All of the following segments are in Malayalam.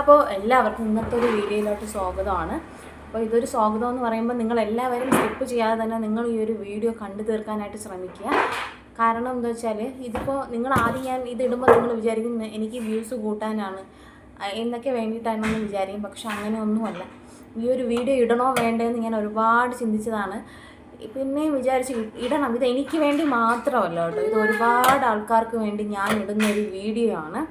അപ്പോൾ എല്ലാവർക്കും ഇന്നത്തെ ഒരു വീഡിയോയിലോട്ട് സ്വാഗതമാണ്. അപ്പോൾ ഇതൊരു സ്വാഗതം എന്ന് പറയുമ്പോൾ നിങ്ങൾ എല്ലാവരും സ്കിപ്പ് ചെയ്യാതെ തന്നെ നിങ്ങൾ ഈ ഒരു വീഡിയോ കണ്ടു തീർക്കാനായിട്ട് ശ്രമിക്കുക. കാരണം എന്താ വെച്ചാൽ ഇതിപ്പോൾ നിങ്ങൾ ആദ്യം ഞാൻ ഇതിടുമ്പോൾ നിങ്ങൾ വിചാരിക്കും എനിക്ക് വ്യൂസ് കൂട്ടാനാണ്. എന്നൊക്കെ വേണ്ടിയിട്ടാണെന്ന് വിചാരിക്കും. പക്ഷെ അങ്ങനെ ഒന്നുമല്ല ഈ ഒരു വീഡിയോ ഇടണോ വേണ്ടതെന്ന് ഞാൻ ഒരുപാട് ചിന്തിച്ചതാണ്. പിന്നെയും വിചാരിച്ച് ഇടണം. ഇത് എനിക്ക് വേണ്ടി മാത്രമല്ല കേട്ടോ. ഇത് ഒരുപാട് ആൾക്കാർക്ക് വേണ്ടി ഞാൻ ഇടുന്ന ഒരു വീഡിയോ ആണ്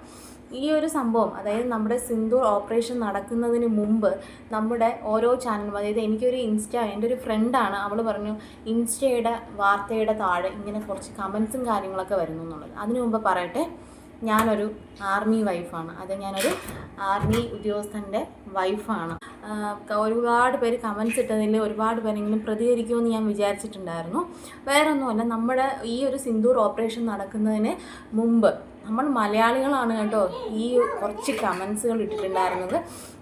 ഈ ഒരു സംഭവം അതായത് നമ്മുടെ സിന്ദൂർ ഓപ്പറേഷൻ നടക്കുന്നതിന് മുമ്പ് നമ്മുടെ ഓരോ ചാനലും അതായത് എനിക്കൊരു ഇൻസ്റ്റ എന്റെ ഒരു ഫ്രണ്ടാണ് അവൾ പറഞ്ഞു ഇൻസ്റ്റയുടെ വാർത്തയുടെ താഴെ ഇങ്ങനെ കുറച്ച് കമൻസും കാര്യങ്ങളൊക്കെ വരുന്നു എന്നുള്ളത്. അതിനു മുമ്പ് പറയട്ടെ ഞാനൊരു ആർമി വൈഫാണ് അത് ഞാനൊരു ആർമി ഉദ്യോഗസ്ഥന്റെ വൈഫാണ് ഒരുപാട് പേര് കമൻസ് ഇട്ടതിൽ ഒരുപാട് പേരെങ്കിലും പ്രതികരിക്കുമെന്ന് ഞാൻ വിചാരിച്ചിട്ടുണ്ടായിരുന്നു. വേറൊന്നുമല്ല നമ്മുടെ ഈ ഒരു സിന്ദൂർ ഓപ്പറേഷൻ നടക്കുന്നതിന് മുമ്പ് നമ്മൾ മലയാളികളാണ് കേട്ടോ ഈ കുറച്ച് കമൻസുകൾ ഇട്ടിട്ടുണ്ടായിരുന്നത്.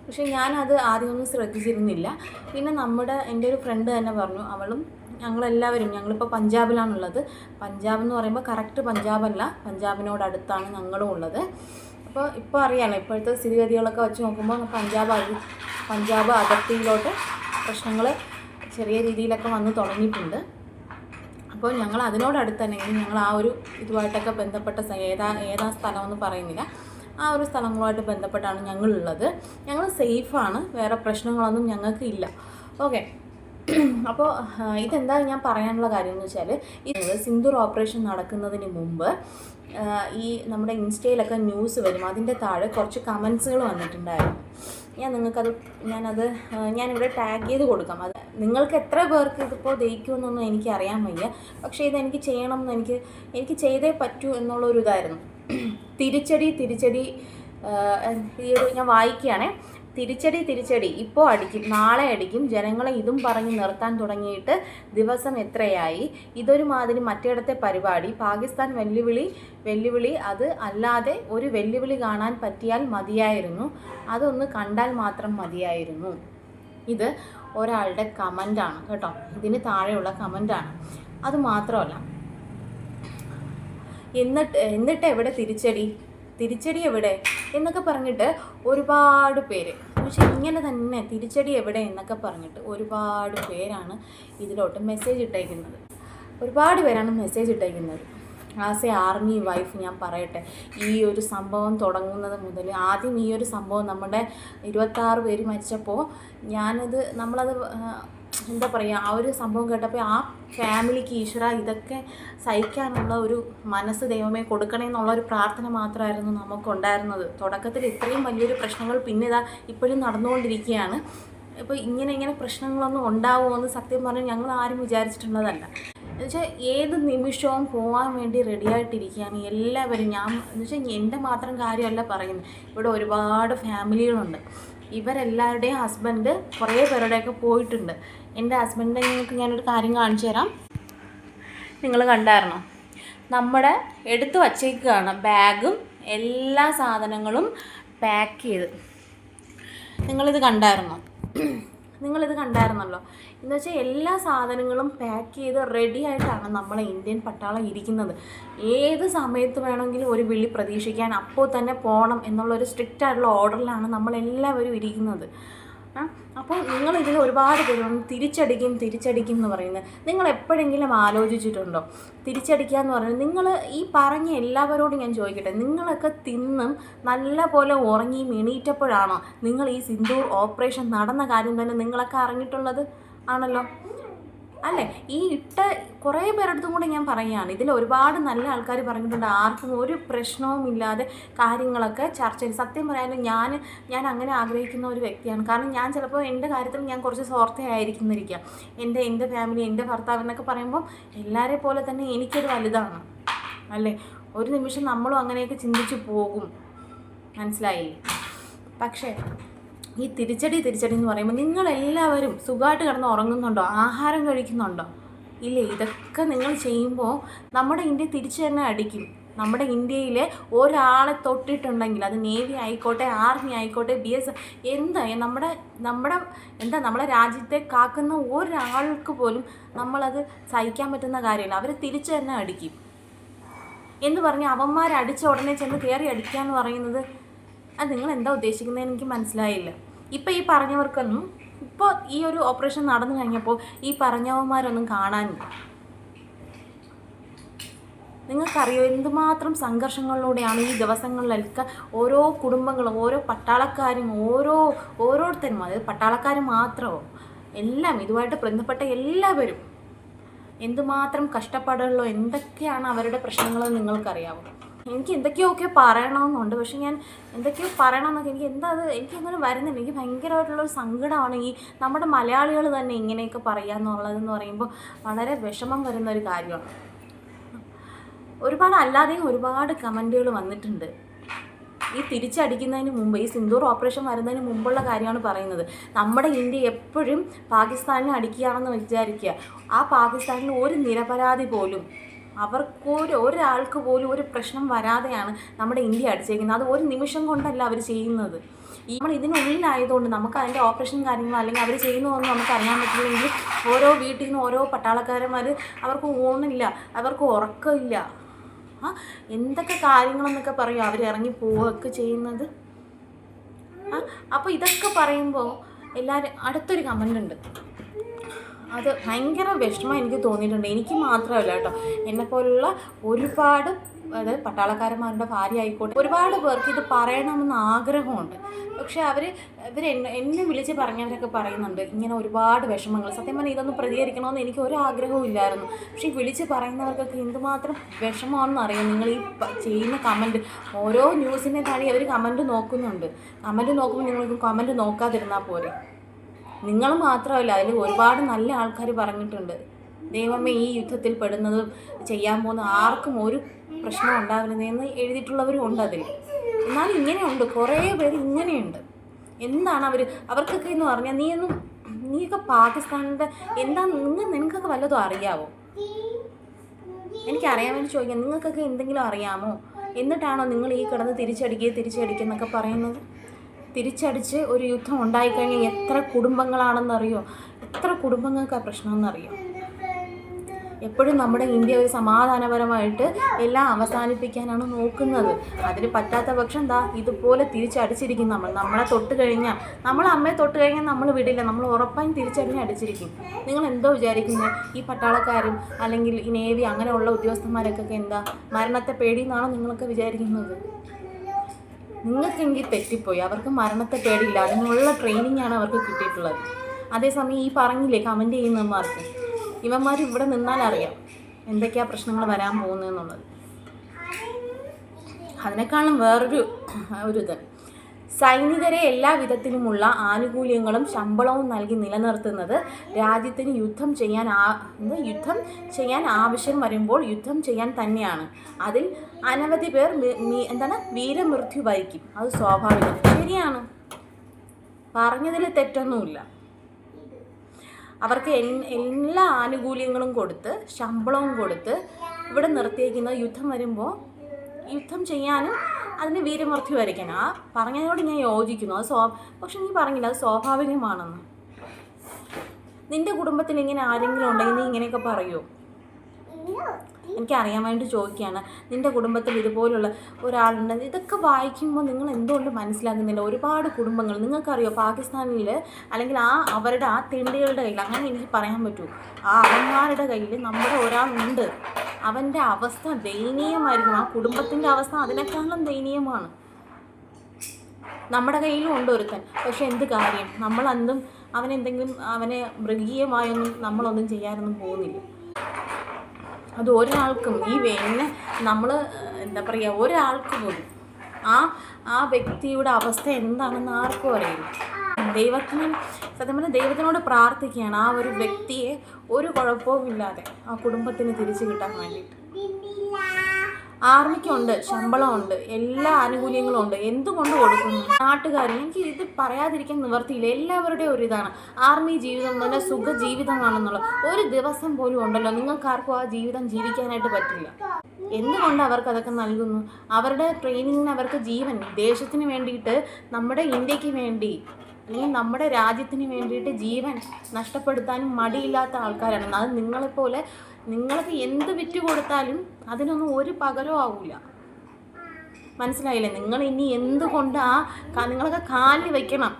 പക്ഷേ ഞാനത് ആദ്യമൊന്നും ശ്രദ്ധിച്ചിരുന്നില്ല. പിന്നെ നമ്മുടെ എന്റെ ഒരു ഫ്രണ്ട് തന്നെ പറഞ്ഞു അവളും ഞങ്ങളെല്ലാവരും ഞങ്ങളിപ്പോൾ പഞ്ചാബിലാണുള്ളത്. പഞ്ചാബ് എന്ന് പറയുമ്പോൾ കറക്റ്റ് പഞ്ചാബല്ല. പഞ്ചാബിനോട് അടുത്താണ് ഞങ്ങളും ഉള്ളത്. അപ്പോൾ ഇപ്പോൾ അറിയാമല്ലോ ഇപ്പോഴത്തെ സ്ഥിതിഗതികളൊക്കെ വെച്ച് നോക്കുമ്പോൾ പഞ്ചാബ് പഞ്ചാബ് അതിർത്തിയിലോട്ട് പ്രശ്നങ്ങൾ ചെറിയ രീതിയിലൊക്കെ വന്ന് തുടങ്ങിയിട്ടുണ്ട്. അപ്പോൾ ഞങ്ങൾ അതിനോടടുത്ത് തന്നെയെങ്കിലും ഞങ്ങൾ ആ ഒരു ഇതുമായിട്ടൊക്കെ ബന്ധപ്പെട്ട ഏതാ ഏതാ സ്ഥലമെന്ന് പറയുന്നില്ല. ആ ഒരു സ്ഥലങ്ങളുമായിട്ട് ബന്ധപ്പെട്ടാണ് ഞങ്ങളുള്ളത്. ഞങ്ങൾ സേഫാണ് വേറെ പ്രശ്നങ്ങളൊന്നും ഞങ്ങൾക്ക് ഇല്ല. ഓക്കെ. അപ്പോൾ ഇതെന്താ ഞാൻ പറയാനുള്ള കാര്യം എന്ന് വെച്ചാൽ ഇത് സിന്ദൂർ ഓപ്പറേഷൻ നടക്കുന്നതിന് മുമ്പ് ഈ നമ്മുടെ ഇൻസ്റ്റയിലൊക്കെ ന്യൂസ് വരും. അതിന്റെ താഴെ കുറച്ച് കമൻസുകൾ വന്നിട്ടുണ്ടായിരുന്നു. ഞാൻ നിങ്ങൾക്കത് ഞാനത് ഞാനിവിടെ ടാഗ് ചെയ്ത് കൊടുക്കാം. അത് നിങ്ങൾക്ക് എത്ര പേർക്ക് ഇതിപ്പോൾ ദഹിക്കുമെന്നൊന്നും എനിക്ക് അറിയാൻ വയ്യ. പക്ഷേ ഇതെനിക്ക് ചെയ്യണം എന്ന് എനിക്ക് എനിക്ക് ചെയ്തേ പറ്റൂ എന്നുള്ളൊരു ഇതായിരുന്നു തിരിച്ചടി തിരിച്ചടി ഈ ഒരു ഞാൻ വായിക്കുകയാണേ. തിരിച്ചടി തിരിച്ചടി. ഇപ്പോൾ അടിക്കും നാളെ അടിക്കും. ജനങ്ങളെ ഇതും പറഞ്ഞ് നിർത്താൻ തുടങ്ങിയിട്ട് ദിവസം എത്രയായി? ഇതൊരു മാതിരി മറ്റിടത്തെ പരിപാടി. പാകിസ്ഥാൻ വെല്ലുവിളി വെല്ലുവിളി അത് അല്ലാതെ ഒരു വെല്ലുവിളി കാണാൻ പറ്റിയാൽ മതിയായിരുന്നു. അതൊന്ന് കണ്ടാൽ മാത്രം മതിയായിരുന്നു. ഇത് ഒരാളുടെ കമന്റാണ് കേട്ടോ. ഇതിന് താഴെയുള്ള കമന്റാണ് അത് മാത്രമല്ല എന്നിട്ട് എന്നിട്ട് എവിടെ തിരിച്ചടി? തിരിച്ചടി എവിടെ? എന്നൊക്കെ പറഞ്ഞിട്ട് ഒരുപാട് പേര് പക്ഷെ ഇങ്ങനെ തന്നെ തിരിച്ചടി എവിടെ എന്നൊക്കെ പറഞ്ഞിട്ട് ഒരുപാട് പേരാണ് ഇതിലോട്ട് മെസ്സേജ് ഇട്ടേക്കുന്നത്. ഒരുപാട് പേരാണ് മെസ്സേജ് ഇട്ടേക്കുന്നത്. ആസ് എ ആർമി വൈഫ് ഞാൻ പറയട്ടെ. ഈ ഒരു സംഭവം തുടങ്ങുന്നത് മുതൽ ആദ്യം ഈ ഒരു സംഭവം നമ്മുടെ ഇരുപത്താറ് പേര് മരിച്ചപ്പോൾ ഞാനത് നമ്മളത് എന്താ പറയുക ആ ഒരു സംഭവം കേട്ടപ്പോൾ ആ ഫാമിലിക്ക് ഈശ്വര ഇതൊക്കെ സഹിക്കാനുള്ള ഒരു മനസ്സ് ദൈവമേ കൊടുക്കണേ എന്നുള്ള ഒരു പ്രാർത്ഥന മാത്രമായിരുന്നു നമുക്കുണ്ടായിരുന്നത്. തുടക്കത്തിൽ ഇത്രയും വലിയൊരു പ്രശ്നങ്ങൾ പിന്നെ ഇതാ ഇപ്പോഴും നടന്നുകൊണ്ടിരിക്കുകയാണ്. ഇപ്പോൾ ഇങ്ങനെ ഇങ്ങനെ പ്രശ്നങ്ങളൊന്നും ഉണ്ടാവുമോ എന്ന് സത്യം പറഞ്ഞാൽ ഞങ്ങൾ ആരും വിചാരിച്ചിട്ടുള്ളതല്ല. എന്നുവെച്ചാൽ ഏത് നിമിഷവും പോകാൻ വേണ്ടി റെഡിയായിട്ടിരിക്കുകയാണ് എല്ലാവരും. ഞാൻ എന്നുവെച്ചാൽ എന്റെ മാത്രം കാര്യമല്ല പറയുന്നത്. ഇവിടെ ഒരുപാട് ഫാമിലികളുണ്ട്. ഇവരെല്ലാവരുടെയും ഹസ്ബൻഡ് കുറേ പേരുടെയൊക്കെ പോയിട്ടുണ്ട്. എന്റെ ഹസ്ബൻഡിനെ നിങ്ങൾക്ക് ഞാനൊരു കാര്യം കാണിച്ചു തരാം. നിങ്ങൾ കണ്ടായിരുന്നോ? നമ്മുടെ എടുത്തു വച്ചേക്കുകയാണ് ബാഗും എല്ലാ സാധനങ്ങളും പാക്ക് ചെയ്ത്. നിങ്ങളിത് കണ്ടായിരുന്നോ? നിങ്ങളിത് കണ്ടായിരുന്നല്ലോ. എന്ന് വെച്ചാൽ എല്ലാ സാധനങ്ങളും പാക്ക് ചെയ്ത് റെഡി ആയിട്ടാണ് നമ്മളെ ഇന്ത്യൻ പട്ടാളം ഇരിക്കുന്നത്. ഏത് സമയത്ത് വേണമെങ്കിലും ഒരു വിളി പ്രതീക്ഷിക്കാൻ അപ്പോൾ തന്നെ പോകണം എന്നുള്ളൊരു സ്ട്രിക്റ്റ് ആയിട്ടുള്ള ഓർഡറിലാണ് നമ്മളെല്ലാവരും ഇരിക്കുന്നത്. അപ്പോൾ നിങ്ങൾ ഇതിൽ ഒരുപാട് പേരുണ്ട് തിരിച്ചടിക്കും തിരിച്ചടിക്കും എന്ന് പറയുന്നത്. നിങ്ങൾ എപ്പോഴെങ്കിലും ആലോചിച്ചിട്ടുണ്ടോ? തിരിച്ചടിക്കുക എന്ന് പറയുന്നത് നിങ്ങൾ ഈ പറഞ്ഞ എല്ലാവരോടും ഞാൻ ചോദിക്കട്ടെ നിങ്ങളൊക്കെ തിന്നും നല്ല പോലെ ഉറങ്ങി എണീറ്റപ്പോഴാണോ നിങ്ങൾ ഈ സിന്ദൂർ ഓപ്പറേഷൻ നടന്ന കാര്യം തന്നെ നിങ്ങളൊക്കെ അറിഞ്ഞിട്ടുള്ളത്? ആണല്ലോ. അല്ലേ? ഈ ഇട്ട കുറേ പേരടുത്തും കൂടെ ഞാൻ പറയുകയാണ്. ഇതിൽ ഒരുപാട് നല്ല ആൾക്കാർ പറഞ്ഞിട്ടുണ്ട്. ആർക്കും ഒരു പ്രശ്നവും ഇല്ലാതെ കാര്യങ്ങളൊക്കെ ചർച്ച ചെയ്ത് സത്യം പറയാനും ഞാൻ ഞാൻ അങ്ങനെ ആഗ്രഹിക്കുന്ന ഒരു വ്യക്തിയാണ്. കാരണം ഞാൻ ചിലപ്പോൾ എന്റെ കാര്യത്തിൽ ഞാൻ കുറച്ച് സ്വാർത്ഥയായിരിക്കുന്നിരിക്കുക എന്റെ എന്റെ ഫാമിലി എന്റെ ഭർത്താവ് എന്നൊക്കെ പറയുമ്പോൾ എല്ലാവരെ പോലെ തന്നെ എനിക്കൊരു വലുതാണ്. അല്ലേ? ഒരു നിമിഷം നമ്മളും അങ്ങനെയൊക്കെ ചിന്തിച്ചു പോകും. മനസ്സിലായി പക്ഷേ ഈ തിരിച്ചടി തിരിച്ചടി എന്ന് പറയുമ്പോൾ നിങ്ങളെല്ലാവരും സുഖമായിട്ട് കിടന്ന് ഉറങ്ങുന്നുണ്ടോ? ആഹാരം കഴിക്കുന്നുണ്ടോ? ഇല്ല? ഇതൊക്കെ നിങ്ങൾ ചെയ്യുമ്പോൾ നമ്മുടെ ഇന്ത്യ തിരിച്ചു തന്നെ അടിക്കും. നമ്മുടെ ഇന്ത്യയിൽ ഒരാളെ തൊട്ടിട്ടുണ്ടെങ്കിൽ അത് നേവി ആയിക്കോട്ടെ ആർമി ആയിക്കോട്ടെ ബി എസ് എന്താ നമ്മുടെ നമ്മുടെ എന്താ നമ്മളെ രാജ്യത്തെ കാക്കുന്ന ഒരാൾക്ക് പോലും നമ്മളത് സഹിക്കാൻ പറ്റുന്ന കാര്യമില്ല. അവർ തിരിച്ചു തന്നെ അടിക്കും. എന്ന് പറഞ്ഞ് അവന്മാരടിച്ച ഉടനെ ചെന്ന് കയറി അടിക്കുക എന്ന് പറയുന്നത് അത് നിങ്ങൾ എന്താ ഉദ്ദേശിക്കുന്നത് എനിക്ക് മനസ്സിലായില്ല. ഇപ്പം ഈ പറഞ്ഞവർക്കൊന്നും ഇപ്പോൾ ഈ ഒരു ഓപ്പറേഷൻ നടന്നു കഴിഞ്ഞപ്പോൾ ഈ പറഞ്ഞവന്മാരൊന്നും കാണാനില്ല. നിങ്ങൾക്കറിയോ എന്തുമാത്രം സംഘർഷങ്ങളിലൂടെയാണ് ഈ ദിവസങ്ങളിലൊക്കെ ഓരോ കുടുംബങ്ങളും ഓരോ പട്ടാളക്കാരും ഓരോ ഓരോരുത്തരും അതായത് പട്ടാളക്കാർ മാത്രമോ എല്ലാം ഇതുമായിട്ട് ബന്ധപ്പെട്ട എല്ലാവരും എന്തുമാത്രം കഷ്ടപ്പാടുകളോ എന്തൊക്കെയാണ് അവരുടെ പ്രശ്നങ്ങളെന്ന് നിങ്ങൾക്കറിയാമോ എനിക്ക് എന്തൊക്കെയൊക്കെ പറയണമെന്നുണ്ട്. പക്ഷെ ഞാൻ എന്തൊക്കെയോ പറയണമെന്നൊക്കെ എനിക്ക് എന്താ അത് എനിക്കങ്ങനെ വരുന്നില്ല. എനിക്ക് ഭയങ്കരമായിട്ടുള്ളൊരു സങ്കടമാണ് ഈ നമ്മുടെ മലയാളികൾ തന്നെ ഇങ്ങനെയൊക്കെ പറയുക എന്നുള്ളതെന്ന് പറയുമ്പോൾ വളരെ വിഷമം വരുന്ന ഒരു കാര്യമാണ്. ഒരുപാട് അല്ലാതെയും ഒരുപാട് കമന്റുകൾ വന്നിട്ടുണ്ട്. ഈ തിരിച്ചടിക്കുന്നതിന് മുമ്പ് ഈ സിന്ദൂർ ഓപ്പറേഷൻ വരുന്നതിന് മുമ്പുള്ള കാര്യമാണ് പറയുന്നത്. നമ്മുടെ ഇന്ത്യ എപ്പോഴും പാകിസ്ഥാനെ അടിക്കുകയാണെന്ന് വിചാരിക്കുക. ആ പാകിസ്ഥാനിൽ ഒരു നിരപരാധി പോലും അവർക്കൊരു ഒരാൾക്ക് പോലും ഒരു പ്രശ്നം വരാതെയാണ് നമ്മുടെ ഇന്ത്യ അടിച്ചേക്കുന്നത്. അത് ഒരു നിമിഷം കൊണ്ടല്ല അവർ ചെയ്യുന്നത്. ഈ നമ്മൾ ഇതിനുള്ളിലായതുകൊണ്ട് നമുക്ക് അതിന്റെ ഓപ്പറേഷൻ കാര്യങ്ങളോ അല്ലെങ്കിൽ അവർ ചെയ്യുന്നതൊന്നും നമുക്ക് അറിയാൻ പറ്റില്ലെങ്കിൽ ഓരോ വീട്ടിൽ നിന്ന് ഓരോ പട്ടാളക്കാരന്മാർ അവർക്ക് ഊണില്ല അവർക്ക് ഉറക്കമില്ല. ആ എന്തൊക്കെ കാര്യങ്ങളെന്നൊക്കെ പറയും? അവർ ഇറങ്ങി പോവുകയൊക്കെ ചെയ്യുന്നത്. ആ അപ്പോൾ ഇതൊക്കെ പറയുമ്പോൾ എല്ലാവരും അടുത്തൊരു കമന്റ് ഉണ്ട്. അത് ഭയങ്കര വിഷമം എനിക്ക് തോന്നിയിട്ടുണ്ട്. എനിക്ക് മാത്രമല്ല കേട്ടോ. എന്നെപ്പോലുള്ള ഒരുപാട് അതായത് പട്ടാളക്കാരന്മാരുടെ ഭാര്യ ആയിക്കോട്ടെ ഒരുപാട് പേർക്ക് ഇത് പറയണമെന്ന് ആഗ്രഹമുണ്ട്. പക്ഷെ അവർ ഇവർ എന്നെ വിളിച്ച് പറഞ്ഞവരൊക്കെ പറയുന്നുണ്ട് ഇങ്ങനെ ഒരുപാട് വിഷമങ്ങൾ. സത്യം പറഞ്ഞാൽ ഇതൊന്നും പ്രതികരിക്കണമെന്ന് എനിക്ക് ഒരു ആഗ്രഹവും ഇല്ലായിരുന്നു. പക്ഷേ വിളിച്ച് പറയുന്നവർക്കൊക്കെ എന്തുമാത്രം വിഷമമാണെന്ന് അറിയാം. നിങ്ങൾ ഈ ചെയ്യുന്ന കമന്റ് ഓരോ ന്യൂസിനെ താഴെ അവർ കമന്റ് നോക്കുന്നുണ്ട്. കമന്റ് നോക്കുമ്പോൾ നിങ്ങൾക്ക് കമന്റ് നോക്കാതിരുന്നാൽ പോരെ. നിങ്ങൾ മാത്രമല്ല അതിൽ ഒരുപാട് നല്ല ആൾക്കാർ പറഞ്ഞിട്ടുണ്ട്. ദൈവമേ ഈ യുദ്ധത്തിൽ പെടുന്നതും ചെയ്യാൻ പോകുന്ന ആർക്കും ഒരു പ്രശ്നം ഉണ്ടാവില്ലെന്ന് എഴുതിയിട്ടുള്ളവരും ഉണ്ട് അതിൽ. എന്നാൽ ഇങ്ങനെയുണ്ട് കുറേ പേര് ഇങ്ങനെയുണ്ട്. എന്താണ് അവർ അവർക്കൊക്കെ എന്ന് പറഞ്ഞാൽ നീയൊന്നും നീയൊക്കെ പാകിസ്ഥാനിന്റെ എന്താ നിങ്ങൾ നിനക്കൊക്കെ വല്ലതും അറിയാവോ? എനിക്കറിയാൻ വേണ്ടി ചോദിക്കാം നിങ്ങൾക്കൊക്കെ എന്തെങ്കിലും അറിയാമോ? എന്നിട്ടാണോ നിങ്ങൾ ഈ കിടന്ന് തിരിച്ചടിക്കുക തിരിച്ചടിക്കുക എന്നൊക്കെ പറയുന്നത്? തിരിച്ചടിച്ച് ഒരു യുദ്ധം ഉണ്ടായിക്കഴിഞ്ഞാൽ എത്ര കുടുംബങ്ങളാണെന്നറിയോ? എത്ര കുടുംബങ്ങൾക്ക് ആ പ്രശ്നമെന്നറിയോ? എപ്പോഴും നമ്മുടെ ഇന്ത്യ ഒരു സമാധാനപരമായിട്ട് എല്ലാം അവസാനിപ്പിക്കാനാണ് നോക്കുന്നത്. അതിന് പറ്റാത്ത പക്ഷം എന്താ ഇതുപോലെ തിരിച്ചടിച്ചിരിക്കും നമ്മൾ. നമ്മളെ തൊട്ട് കഴിഞ്ഞാൽ നമ്മൾ അമ്മയെ തൊട്ട് കഴിഞ്ഞാൽ നമ്മൾ വിടില്ല. നമ്മൾ ഉറപ്പായും തിരിച്ചടിഞ്ഞ് അടിച്ചിരിക്കും. നിങ്ങൾ എന്തോ വിചാരിക്കുന്നത് ഈ പട്ടാളക്കാരും അല്ലെങ്കിൽ ഈ നേവി അങ്ങനെയുള്ള ഉദ്യോഗസ്ഥന്മാരൊക്കെ എന്താ മരണത്തെ പേടിയെന്നാണോ നിങ്ങളൊക്കെ വിചാരിക്കുന്നത്? നിങ്ങൾക്കെങ്കിൽ തെറ്റിപ്പോയി. അവർക്ക് മരണത്തെ പേടിയില്ല. അതിനുള്ള ട്രെയിനിങ് ആണ് അവർക്ക് കിട്ടിയിട്ടുള്ളത്. അതേസമയം ഈ പറഞ്ഞില്ലേ കമന്റ് ചെയ്യുന്നവന്മാർക്ക്. ഇവന്മാർ ഇവിടെ നിന്നാൽ അറിയാം എന്തൊക്കെയാ പ്രശ്നങ്ങൾ വരാൻ പോകുന്നതെന്നുള്ളത്. അതിനേക്കാളും വേറൊരു ഒരു ഇത്. സൈനികരെ എല്ലാ വിധത്തിലുമുള്ള ആനുകൂല്യങ്ങളും ശമ്പളവും നൽകി നിലനിർത്തുന്നത് രാജ്യത്തിന് യുദ്ധം ചെയ്യാൻ ആ യുദ്ധം ചെയ്യാൻ ആവശ്യം വരുമ്പോൾ യുദ്ധം ചെയ്യാൻ തന്നെയാണ്. അതിൽ അനവധി പേർ എന്താണ്? വീരമൃത്യു വഹിക്കും അത് സ്വാഭാവികം. ശരിയാണ്. പറഞ്ഞതിൽ തെറ്റൊന്നുമില്ല. അവർക്ക് എല്ലാ ആനുകൂല്യങ്ങളും കൊടുത്ത് ശമ്പളവും കൊടുത്ത് ഇവിടെ നിർത്തിയേക്കുന്നത് യുദ്ധം വരുമ്പോൾ യുദ്ധം ചെയ്യാനും അതിന് വീരമൃത്യു വരയ്ക്കാനും ആ പറഞ്ഞതിനോട് ഞാൻ യോജിക്കുന്നു. അത് സ്വാ പക്ഷെ നീ പറഞ്ഞില്ല അത് സ്വാഭാവികമാണെന്ന്. നിന്റെ കുടുംബത്തിൽ ഇങ്ങനെ ആരെങ്കിലും ഉണ്ടെങ്കിൽ നീ ഇങ്ങനെയൊക്കെ പറയുമോ എനിക്ക് അറിയാൻ വേണ്ടി ചോദിക്കുകയാണ്. നിന്റെ കുടുംബത്തിൽ ഇതുപോലുള്ള ഒരാളുണ്ട്. ഇതൊക്കെ വായിക്കുമ്പോൾ നിങ്ങൾ എന്തുകൊണ്ട് മനസ്സിലാക്കുന്നില്ല? ഒരുപാട് കുടുംബങ്ങൾ നിങ്ങൾക്കറിയോ പാകിസ്ഥാനിൽ അല്ലെങ്കിൽ ആ അവരുടെ ആ തെണ്ടികളുടെ കയ്യിൽ അങ്ങനെ എനിക്ക് പറയാൻ പറ്റൂ. ആ അവന്മാരുടെ കയ്യിൽ നമ്മുടെ ഒരാളുണ്ട്. അവന്റെ അവസ്ഥ ദയനീയമായിരിക്കും. ആ കുടുംബത്തിന്റെ അവസ്ഥ അതിനേക്കാളും ദയനീയമാണ്. നമ്മുടെ കയ്യിലും ഉണ്ട് ഒരുത്തൻ. പക്ഷെ എന്ത് കാര്യം? നമ്മളെന്തും അവനെന്തെങ്കിലും അവനെ മൃഗീയമായൊന്നും നമ്മളൊന്നും ചെയ്യാനൊന്നും പോകുന്നില്ല. അത് ഒരാൾക്കും ഈ വേനെ നമ്മൾ എന്താ പറയുക ഒരാൾക്ക് പോലും ആ ആ വ്യക്തിയുടെ അവസ്ഥ എന്താണെന്ന് ആർക്കും അറിയില്ല. ദൈവത്തിന് സത്യം പറഞ്ഞാൽ ദൈവത്തിനോട് പ്രാർത്ഥിക്കുകയാണ് ആ ഒരു വ്യക്തിയെ ഒരു കുഴപ്പവും ഇല്ലാതെ ആ കുടുംബത്തിന് തിരിച്ചു കിട്ടാൻ വേണ്ടിയിട്ട്. ആർമിക്കുണ്ട് ശമ്പളമുണ്ട് എല്ലാ ആനുകൂല്യങ്ങളും ഉണ്ട് എന്തുകൊണ്ട് കൊടുക്കുന്നു? നാട്ടുകാർ എനിക്ക് ഇത് പറയാതിരിക്കാൻ നിവർത്തിയില്ല. എല്ലാവരുടെയും ഒരു ഇതാണ്. ആർമി ജീവിതം തന്നെ സുഖ ജീവിതമാണെന്നുള്ളത് ഒരു ദിവസം പോലും ഉണ്ടല്ലോ. നിങ്ങൾക്ക് ആർക്കും ആ ജീവിതം ജീവിക്കാനായിട്ട് പറ്റില്ല. എന്തുകൊണ്ട് അവർക്ക് അതൊക്കെ നൽകുന്നു? അവരുടെ ട്രെയിനിങ്ങിന് അവർക്ക് ജീവൻ ദേശത്തിന് വേണ്ടിയിട്ട് നമ്മുടെ ഇന്ത്യയ്ക്ക് വേണ്ടി അല്ലെങ്കിൽ നമ്മുടെ രാജ്യത്തിന് വേണ്ടിയിട്ട് ജീവൻ നഷ്ടപ്പെടുത്താനും മടിയില്ലാത്ത ആൾക്കാരാണ്. അത് നിങ്ങളെപ്പോലെ നിങ്ങൾക്ക് എന്ത് വിറ്റ് കൊടുത്താലും അതിനൊന്നും ഒരു പകരവും ആവില്ല മനസ്സിലായില്ലേ? നിങ്ങൾ ഇനി എന്തുകൊണ്ട് ആ നിങ്ങളൊക്കെ കാലിൽ വയ്ക്കണം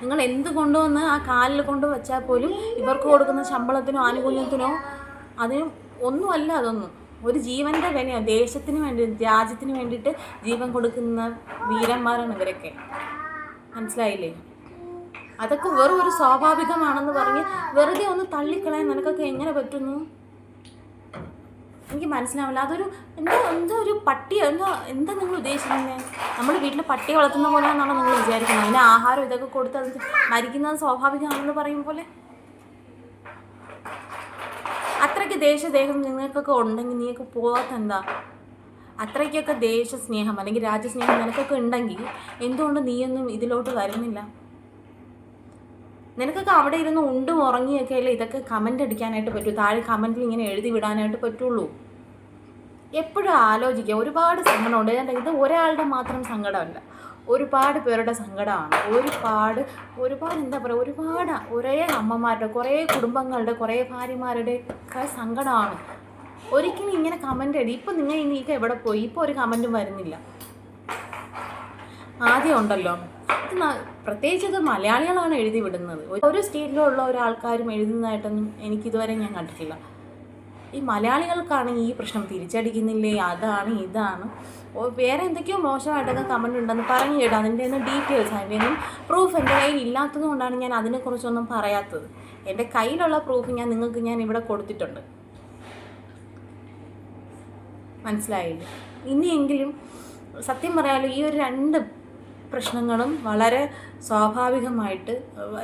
നിങ്ങൾ എന്ത് കൊണ്ടുവന്ന് ആ കാലിൽ കൊണ്ട് വെച്ചാൽ പോലും ഇവർക്ക് കൊടുക്കുന്ന ശമ്പളത്തിനോ ആനുകൂല്യത്തിനോ അതിനും ഒന്നുമല്ല അതൊന്നും. ഒരു ജീവന്റെ വിലയാണ് ദേശത്തിന് വേണ്ടി രാജ്യത്തിന് വേണ്ടിയിട്ട് ജീവൻ കൊടുക്കുന്ന വീരന്മാരാണ് ഇവരൊക്കെ. മനസ്സിലായില്ലേ? അതൊക്കെ വെറും ഒരു സ്വാഭാവികമാണെന്ന് പറഞ്ഞ് വെറുതെ ഒന്ന് തള്ളിക്കളയാൻ നിനക്കൊക്കെ എങ്ങനെ പറ്റുന്നു? എനിക്ക് മനസ്സിലാവില്ല. അതൊരു എന്താ എന്തോ ഒരു പട്ടി എന്താ എന്താ നിങ്ങൾ ഉദ്ദേശിക്കുന്നത്? നമ്മൾ വീട്ടിൽ പട്ടിയെ വളർത്തുന്ന പോലെയാണെന്നാണ് നിങ്ങൾ വിചാരിക്കുന്നത്? അതിന് ആഹാരം ഇതൊക്കെ കൊടുത്ത് അത് മരിക്കുന്നത് സ്വാഭാവികമാണെന്ന് പറയും പോലെ? അത്രയ്ക്ക് ദേശദേഹം നിങ്ങൾക്കൊക്കെ ഉണ്ടെങ്കിൽ നീയൊക്കെ പോകാത്ത എന്താ? അത്രയ്ക്കൊക്കെ ദേശസ്നേഹം അല്ലെങ്കിൽ രാജ്യസ്നേഹം നിനക്കൊക്കെ ഉണ്ടെങ്കിൽ എന്തുകൊണ്ട് നീയൊന്നും ഇതിലോട്ട് വരുന്നില്ല? നിനക്കൊക്കെ അവിടെ ഇരുന്ന് ഉണ്ടും ഉറങ്ങിയൊക്കെ അല്ലേ? ഇതൊക്കെ കമന്റ് അടിക്കാനായിട്ട് പറ്റൂ. താഴെ കമന്റിൽ ഇങ്ങനെ എഴുതി വിടാനായിട്ട് പറ്റുള്ളൂ. എപ്പോഴും ആലോചിക്കുക. ഒരുപാട് സങ്കടമുണ്ട്. ഇത് ഒരാളുടെ മാത്രം സങ്കടമല്ല. ഒരുപാട് പേരുടെ സങ്കടമാണ്. ഒരുപാട് ഒരുപാട് എന്താ പറയുക ഒരുപാട് ഒരേ അമ്മമാരുടെ കുറേ കുടുംബങ്ങളുടെ കുറേ ഭാര്യമാരുടെ ഒക്കെ സങ്കടമാണ്. ഒരിക്കലും ഇങ്ങനെ കമന്റ് അടി. ഇപ്പം നിങ്ങൾ ഇനിയൊക്കെ എവിടെ പോയി? ഇപ്പോൾ ഒരു കമന്റും വരുന്നില്ല. ആദ്യം ഉണ്ടല്ലോ. ഇത് പ്രത്യേകിച്ച് മലയാളികളാണ് എഴുതി വിടുന്നത്. ഒരു സ്റ്റേറ്റിലുള്ള ഒരാൾക്കാരും എഴുതുന്നതായിട്ടൊന്നും എനിക്കിതുവരെ ഞാൻ കണ്ടിട്ടില്ല. ഈ മലയാളികൾക്കാണ് ഈ പ്രശ്നം തിരിച്ചടിക്കുന്നില്ലേ? അതാണ് ഇതാണ്. വേറെ എന്തൊക്കെയോ മോശമായിട്ടൊക്കെ കമന്റ് ഉണ്ടെന്ന് പറഞ്ഞു കേട്ടോ. അതിന്റെ ഒന്നും ഡീറ്റെയിൽസ് അതിന്റെ ഒന്നും പ്രൂഫ് എന്റെ കയ്യിൽ ഇല്ലാത്തത് കൊണ്ടാണ് ഞാൻ അതിനെക്കുറിച്ചൊന്നും പറയാത്തത്. എന്റെ കയ്യിലുള്ള പ്രൂഫ് ഞാൻ നിങ്ങൾക്ക് ഞാൻ ഇവിടെ കൊടുത്തിട്ടുണ്ട്. മനസ്സിലായില്ലേ? ഇനിയെങ്കിലും സത്യം പറയാലോ ഈ ഒരു രണ്ട് പ്രശ്നങ്ങളും വളരെ സ്വാഭാവികമായിട്ട്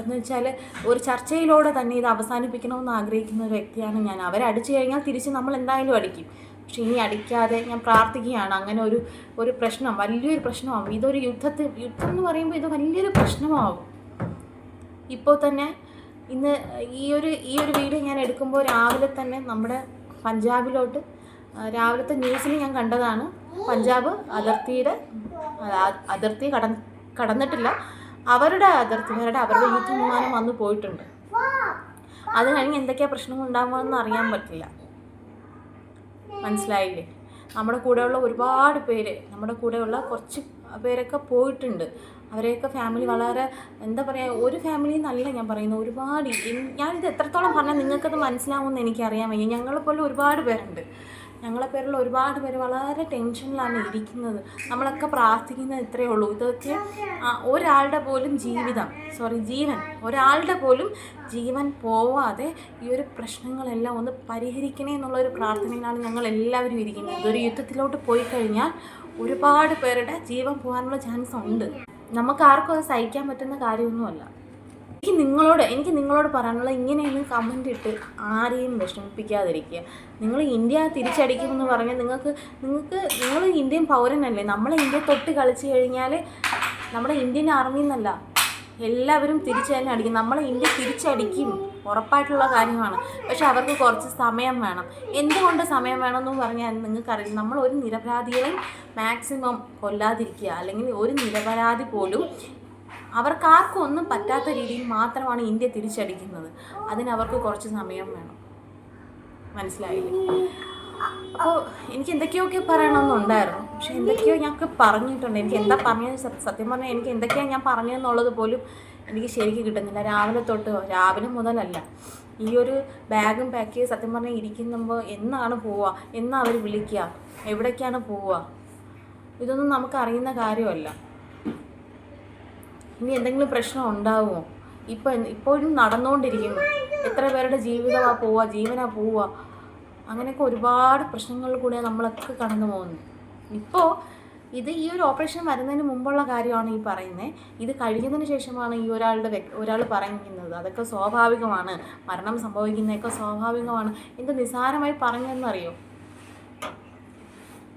എന്ന് വെച്ചാൽ ഒരു ചർച്ചയിലൂടെ തന്നെ ഇത് അവസാനിപ്പിക്കണമെന്ന് ആഗ്രഹിക്കുന്ന ഒരു വ്യക്തിയാണ് ഞാൻ. അവരടിച്ചു കഴിഞ്ഞാൽ തിരിച്ച് നമ്മൾ എന്തായാലും അടിക്കും. പക്ഷേ ഇനി അടിക്കാതെ ഞാൻ പ്രാർത്ഥിക്കുകയാണ്. അങ്ങനെ ഒരു ഒരു പ്രശ്നം വലിയൊരു പ്രശ്നമാകും ഇതൊരു യുദ്ധത്തിൽ യുദ്ധം എന്ന് പറയുമ്പോൾ ഇത് വലിയൊരു പ്രശ്നമാകും ഇപ്പോൾ തന്നെ ഇന്ന് ഈ ഒരു ഈ ഒരു വീഡിയോ ഞാൻ എടുക്കുമ്പോൾ രാവിലെ തന്നെ നമ്മുടെ പഞ്ചാബിലോട്ട് രാവിലത്തെ ന്യൂസിൽ ഞാൻ കണ്ടതാണ്. പഞ്ചാബ് അതിർത്തിയുടെ അതിർത്തി കട കടന്നിട്ടില്ല. അവരുടെ അതിർത്തി അവരുടെ യുദ്ധ വിമാനം വന്നു പോയിട്ടുണ്ട്. അത് കഴിഞ്ഞ് എന്തൊക്കെയാണ് പ്രശ്നങ്ങൾ ഉണ്ടാകുമെന്ന് അറിയാൻ പറ്റില്ല. മനസ്സിലായില്ലേ? നമ്മുടെ കൂടെയുള്ള ഒരുപാട് പേര് നമ്മുടെ കൂടെയുള്ള കുറച്ച് പേരൊക്കെ പോയിട്ടുണ്ട്. അവരെയൊക്കെ ഫാമിലി വളരെ എന്താ പറയുക ഒരു ഫാമിലി എന്നല്ല ഞാൻ പറയുന്നത് ഒരുപാട്. ഞാനിത് എത്രത്തോളം പറഞ്ഞാൽ നിങ്ങൾക്കത് മനസ്സിലാവുമെന്ന് എനിക്കറിയാൻ വയ്യ. ഞങ്ങളെപ്പോലെ ഒരുപാട് പേരുണ്ട്. ഞങ്ങളെപ്പോലുള്ള ഒരുപാട് പേര് വളരെ ടെൻഷനിലാണ് ഇരിക്കുന്നത്. നമ്മളൊക്കെ പ്രാർത്ഥിക്കുന്നത് ഇത്രയേ ഉള്ളൂ. ഇതൊക്കെ ഒരാളുടെ പോലും ജീവിതം. സോറി ജീവൻ. ഒരാളുടെ പോലും ജീവൻ പോവാതെ ഈ ഒരു പ്രശ്നങ്ങളെല്ലാം ഒന്ന് പരിഹരിക്കണേ എന്നുള്ള ഒരു പ്രാർത്ഥനയിലാണ് ഞങ്ങൾ എല്ലാവരും ഇരിക്കുന്നത്. ഇതൊരു യുദ്ധത്തിലോട്ട് പോയി കഴിഞ്ഞാൽ ഒരുപാട് പേരുടെ ജീവൻ പോകാനുള്ള ചാൻസ് ഉണ്ട്. നമുക്ക് ആർക്കും അത് സഹിക്കാൻ പറ്റുന്ന കാര്യമൊന്നുമല്ല. എനിക്ക് നിങ്ങളോട് എനിക്ക് നിങ്ങളോട് പറയാനുള്ളത് ഇങ്ങനെയൊന്നും കമന്റ് ഇട്ട് ആരെയും വിഷമിപ്പിക്കാതിരിക്കുക. നിങ്ങൾ ഇന്ത്യ തിരിച്ചടിക്കുമെന്ന് പറഞ്ഞാൽ നിങ്ങൾക്ക് നിങ്ങൾക്ക് നിങ്ങൾ ഇന്ത്യൻ പൗരനല്ലേ. നമ്മളെ ഇന്ത്യ തൊട്ട് കളിച്ചു കഴിഞ്ഞാൽ നമ്മുടെ ഇന്ത്യൻ ആർമി എന്നല്ല. എല്ലാവരും തിരിച്ചു തന്നെ അടിക്കും. നമ്മളെ ഇന്ത്യ തിരിച്ചടിക്കും. ഉറപ്പായിട്ടുള്ള കാര്യമാണ്. പക്ഷെ അവർക്ക് കുറച്ച് സമയം വേണം. എന്തുകൊണ്ട് സമയം വേണമെന്ന് പറഞ്ഞാൽ നിങ്ങൾക്കറിയാം. നമ്മൾ ഒരു നിരപരാധികളെയും മാക്സിമം കൊല്ലാതിരിക്കുക. അല്ലെങ്കിൽ ഒരു നിരപരാധി പോലും അവർക്ക് ആർക്കും ഒന്നും പറ്റാത്ത രീതിയിൽ മാത്രമാണ് ഇന്ത്യ തിരിച്ചടിക്കുന്നത്. അതിന് അവർക്ക് കുറച്ച് സമയം വേണം. മനസ്സിലായില്ലേ? അപ്പോൾ എനിക്ക് എന്തൊക്കെയൊക്കെ പറയണമെന്നുണ്ടായിരുന്നു. പക്ഷെ എന്തൊക്കെയോ ഞങ്ങൾക്ക് പറഞ്ഞിട്ടുണ്ട്. എനിക്ക് എന്താ പറഞ്ഞത്? സത്യം പറഞ്ഞാൽ എനിക്ക് എന്തൊക്കെയാണ് ഞാൻ പറഞ്ഞതെന്നുള്ളത് പോലും എനിക്ക് ശരിക്ക് കിട്ടുന്നില്ല. രാവിലെ തൊട്ട് രാവിലെ മുതലല്ല. ഈ ഒരു ബാഗും പാക്ക് ചെയ്ത് സത്യം പറഞ്ഞാൽ ഇരിക്കുമ്പോൾ എന്നാണ് പോവുക എന്നാണ് അവർ വിളിക്കുക എവിടേക്കാണ് പോവുക ഇതൊന്നും നമുക്ക് അറിയുന്ന കാര്യമല്ല. ഇനി എന്തെങ്കിലും പ്രശ്നം ഉണ്ടാവുമോ? ഇപ്പം ഇപ്പോഴും നടന്നുകൊണ്ടിരിക്കുന്നു എത്ര പേരുടെ ജീവിതമാണ് പോവുക ജീവനാ പോവുക. അങ്ങനെയൊക്കെ ഒരുപാട് പ്രശ്നങ്ങളിൽ കൂടെ നമ്മളൊക്കെ കടന്നു പോകുന്നത് ഇപ്പോൾ ഇത് ഈ ഒരു ഓപ്പറേഷൻ വരുന്നതിന് മുമ്പുള്ള കാര്യമാണ് ഈ പറയുന്നത് ഇത് കഴിഞ്ഞതിന് ശേഷമാണ് ഈ ഒരാളുടെ ഒരാൾ പറയുന്നത്. അതൊക്കെ സ്വാഭാവികമാണ്. മരണം സംഭവിക്കുന്നതൊക്കെ സ്വാഭാവികമാണ്. എന്ത് നിസ്സാരമായി പറഞ്ഞതെന്നറിയോ?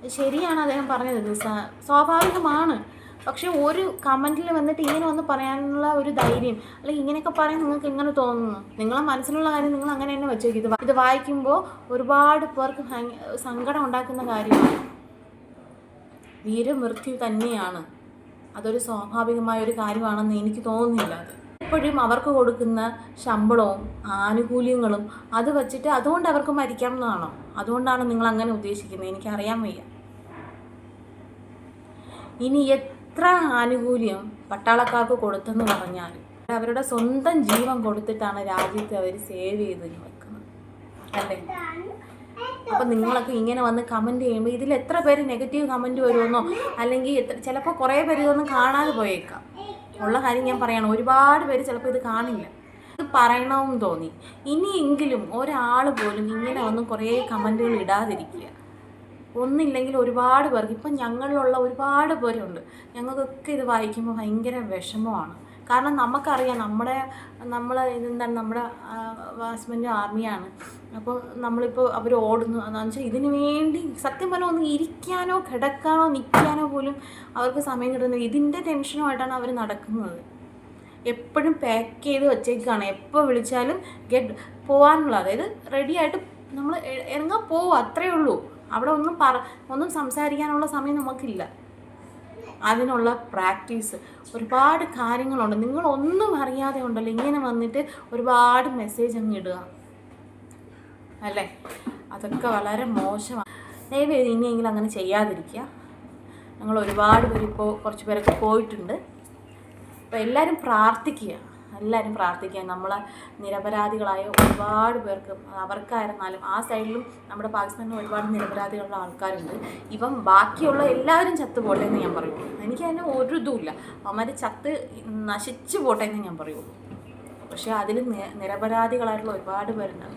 ശരിയാണ് അദ്ദേഹം പറഞ്ഞത്. നിസ്സാ സ്വാഭാവികമാണ്. പക്ഷെ ഒരു കമന്റിൽ വന്നിട്ട് ഇങ്ങനെ വന്ന് പറയാനുള്ള ഒരു ധൈര്യം അല്ലെങ്കിൽ ഇങ്ങനെയൊക്കെ പറയാൻ നിങ്ങൾക്ക് എങ്ങനെ തോന്നുന്നു? നിങ്ങളെ മനസ്സിലുള്ള കാര്യം നിങ്ങൾ അങ്ങനെ തന്നെ വെച്ചേക്കും ഇത് ഇത് വായിക്കുമ്പോൾ ഒരുപാട് പേർക്ക് സങ്കടം ഉണ്ടാക്കുന്ന കാര്യമാണ്. വീരമൃത്യു തന്നെയാണ്. അതൊരു സ്വാഭാവികമായ ഒരു കാര്യമാണെന്ന് എനിക്ക് തോന്നുന്നില്ല അത്. എപ്പോഴും അവർക്ക് കൊടുക്കുന്ന ശമ്പളവും ആനുകൂല്യങ്ങളും അത് വച്ചിട്ട് അതുകൊണ്ട് അവർക്ക് മരിക്കാം എന്നാണോ? അതുകൊണ്ടാണ് നിങ്ങൾ അങ്ങനെ ഉദ്ദേശിക്കുന്നത്. എനിക്കറിയാൻ വയ്യ. ഇനി എത്ര ആനുകൂല്യം പട്ടാളക്കാർക്ക് കൊടുത്തെന്ന് പറഞ്ഞാൽ അവരുടെ സ്വന്തം ജീവൻ കൊടുത്തിട്ടാണ് രാജ്യത്തെ അവർ സേവ് ചെയ്ത് വെക്കുന്നത് അല്ലേ? അപ്പം നിങ്ങളൊക്കെ ഇങ്ങനെ വന്ന് കമന്റ് ചെയ്യുമ്പോൾ ഇതിൽ എത്ര പേര് നെഗറ്റീവ് കമന്റ് വരുമെന്നോ? അല്ലെങ്കിൽ എത്ര ചിലപ്പോൾ കുറേ പേര് ഇതൊന്നും കാണാതെ പോയേക്കാം. ഉള്ള കാര്യം ഞാൻ പറയണം. ഒരുപാട് പേര് ചിലപ്പോൾ ഇത് കാണില്ല. ഇത് പറയണമെന്ന് തോന്നി. ഇനിയെങ്കിലും ഒരാൾ പോലും ഇങ്ങനെ ഒന്നും കുറേ കമന്റുകൾ ഇടാതിരിക്കുക. ഒന്നില്ലെങ്കിൽ ഒരുപാട് പേർക്ക് ഇപ്പം ഞങ്ങളിലുള്ള ഒരുപാട് പേരുണ്ട്. ഞങ്ങൾക്കൊക്കെ ഇത് വായിക്കുമ്പോൾ ഭയങ്കര വിഷമമാണ്. കാരണം നമുക്കറിയാം നമ്മുടെ നമ്മൾ ഇതെന്താണ് നമ്മുടെ ഹസ്ബൻഡ് ആർമിയാണ്. അപ്പോൾ നമ്മളിപ്പോൾ അവർ ഓടുന്നു. എന്താണെന്ന് വെച്ചാൽ ഇതിനു വേണ്ടി സത്യം പറഞ്ഞാൽ ഒന്ന് ഇരിക്കാനോ കിടക്കാനോ നിൽക്കാനോ പോലും അവർക്ക് സമയം കിട്ടുന്നില്ല. ഇതിന്റെ ടെൻഷനുമായിട്ടാണ് അവർ നടക്കുന്നത്. എപ്പോഴും പാക്ക് ചെയ്ത് വെച്ചേക്കാണ്. എപ്പോൾ വിളിച്ചാലും ഗെറ്റ് പോകാനുള്ള അതായത് റെഡിയായിട്ട് നമ്മൾ ഇറങ്ങാൻ പോവും അത്രയേ ഉള്ളൂ. അവിടെ ഒന്നും പറ ഒന്നും സംസാരിക്കാനുള്ള സമയം നമുക്കില്ല. അതിനുള്ള പ്രാക്ടീസ്. ഒരുപാട് കാര്യങ്ങളുണ്ട്. നിങ്ങളൊന്നും അറിയാതെ ഉണ്ടല്ലോ ഇങ്ങനെ വന്നിട്ട് ഒരുപാട് മെസ്സേജ് അങ്ങ് ഇടുക. അല്ലേ? അതൊക്കെ വളരെ മോശമാണ് ദയവേ ഇനിയെങ്കിലും അങ്ങനെ ചെയ്യാതിരിക്കുക. ഞങ്ങൾ ഒരുപാട് പേര് ഇപ്പോൾ കുറച്ച് പേരൊക്കെ പോയിട്ടുണ്ട്. അപ്പോൾ എല്ലാവരും പ്രാർത്ഥിക്കുക. എല്ലാവരും പ്രാർത്ഥിക്കുക നമ്മളെ നിരപരാധികളായ ഒരുപാട് പേർക്ക് അവർക്കായിരുന്നാലും ആ സൈഡിലും നമ്മുടെ പാകിസ്ഥാനിൽ ഒരുപാട് നിരപരാധികളുള്ള ആൾക്കാരുണ്ട്. ഇപ്പം ബാക്കിയുള്ള എല്ലാവരും ചത്ത് പോട്ടെ എന്ന് ഞാൻ പറയുള്ളൂ. എനിക്ക് അതിന് ഒരു ഇതുമില്ല. അവന്മാർ ചത്ത് നശിച്ചു പോട്ടെ എന്ന് ഞാൻ പറയുള്ളൂ. പക്ഷേ അതിൽ നിരപരാധികളായിട്ടുള്ള ഒരുപാട് പേരുണ്ട്.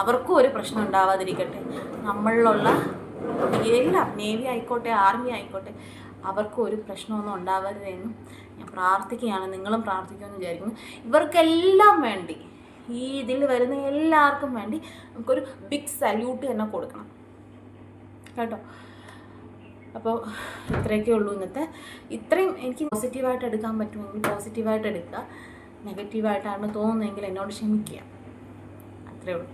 അവർക്കും ഒരു പ്രശ്നം ഉണ്ടാവാതിരിക്കട്ടെ. നമ്മളിലുള്ള എല്ലാം നേവി ആയിക്കോട്ടെ ആർമി ആയിക്കോട്ടെ അവർക്കും ഒരു പ്രശ്നമൊന്നും ഉണ്ടാവരുതെന്നും ഞാൻ പ്രാർത്ഥിക്കുകയാണ് നിങ്ങളും പ്രാർത്ഥിക്കുമെന്ന് വിചാരിക്കുന്നു. ഇവർക്കെല്ലാം വേണ്ടി ഈ ഇതിൽ വരുന്ന എല്ലാവർക്കും വേണ്ടി നമുക്കൊരു ബിഗ് സല്യൂട്ട് തന്നെ കൊടുക്കണം. കേട്ടോ? അപ്പോൾ ഇത്രയൊക്കെ ഉള്ളൂ ഇന്നത്തെ. ഇത്രയും എനിക്ക് പോസിറ്റീവായിട്ട് എടുക്കാൻ പറ്റുമെങ്കിൽ പോസിറ്റീവായിട്ട് എടുക്കുക. നെഗറ്റീവായിട്ടാണ് തോന്നുന്നതെങ്കിൽ എന്നോട് ക്ഷമിക്കുക. അത്രയേ ഉള്ളൂ.